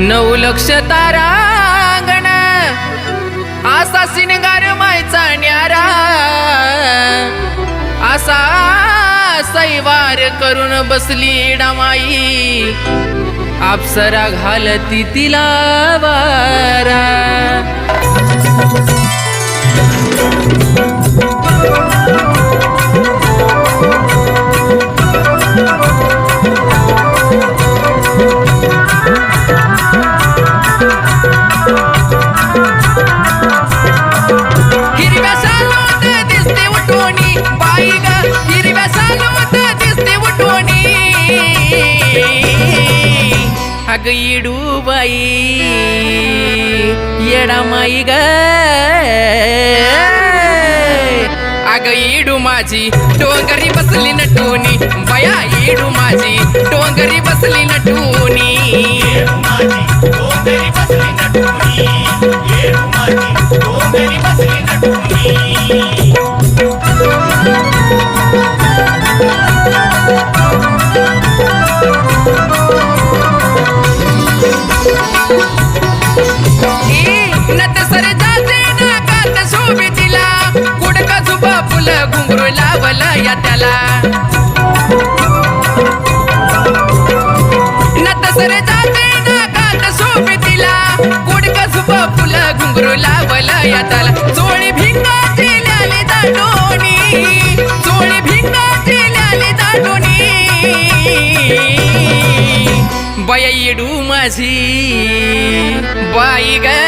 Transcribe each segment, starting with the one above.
नऊ लक्ष तारांगण. असा सिनगार मायचा न्यारा. असा सैवार करून बसली डामाई. अप्सरा घालती तिला वारा. अग इडू बाई येडा माई ग अग इडू माझी डोंगरी बसली नटूनी बया इडू माझी लावलं या त्याला जाते नाकात शोभे तिला कुडका फुलं घुंगरू लावलं या चोळी भिंगा जिल्याली दाटोणी चोळी भिंगा बया येडू माझी. बाई गा.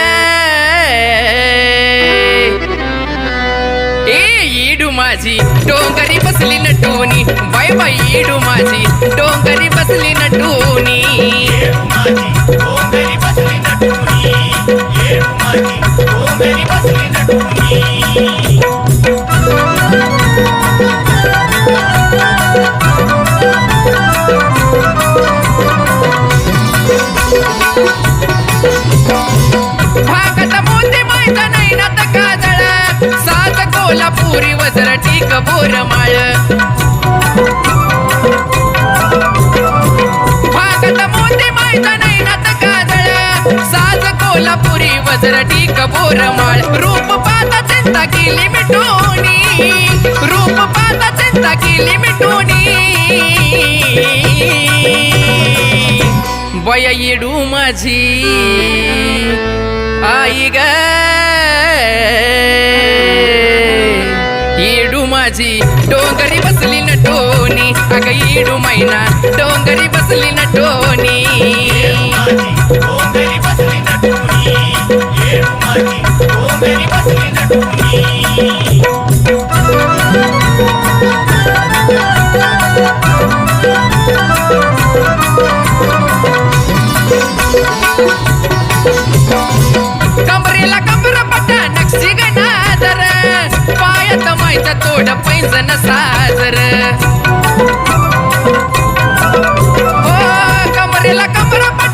माझी डोंगरी बसली नटोनी बाय बाई येडू माझी डोंगरी बसली नटोनी येडू माझी डोंगरी बसली नटुनी येडू माझी डोंगरी बसली नटुनी टीक भागत मोती माहीत नाही ना काजळ. साज कोल्हापुरी वजर टीक बोर रूप पाता चिंता केली मिटोनी रूप पाता चिंता केली मिटोनी बय येडू माझी. आई ग. येडू माझी. डोंगरी बसली नटोनी अग येडू मैना. डोंगरी बसली न टोनी.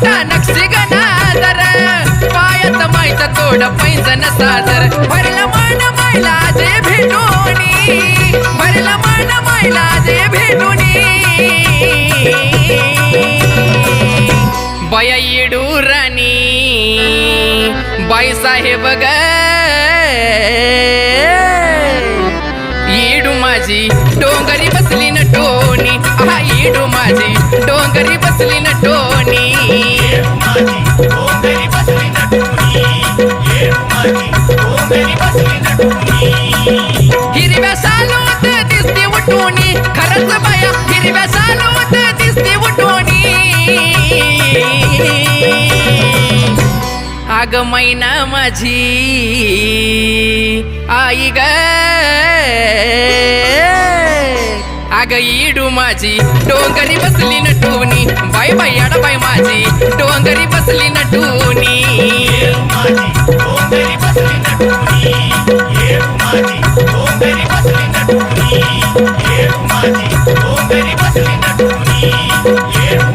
कमर नक्षी गनादर पायात मायचा तोड पैंजन सादर भरला मान मायला जे भेटोनी. भरला मान मायला जे भेटोनी. बया येडू राणी. बाई साहेब ग. येडू माझी डोंगरी बसली नटोनी हा येडू माझी. हिरव्या सालोत दिसते उठोनी खरंच बाया हिरव्या सालोत दिसते उठोनी आग मैना माझी आई ग. आग इडू माझी डोंगरी बसली नटूनी. बाय बाय आड बाय माझी डोंगरी बसली नटूनी. వెలిపట్టినట్టు ఏడు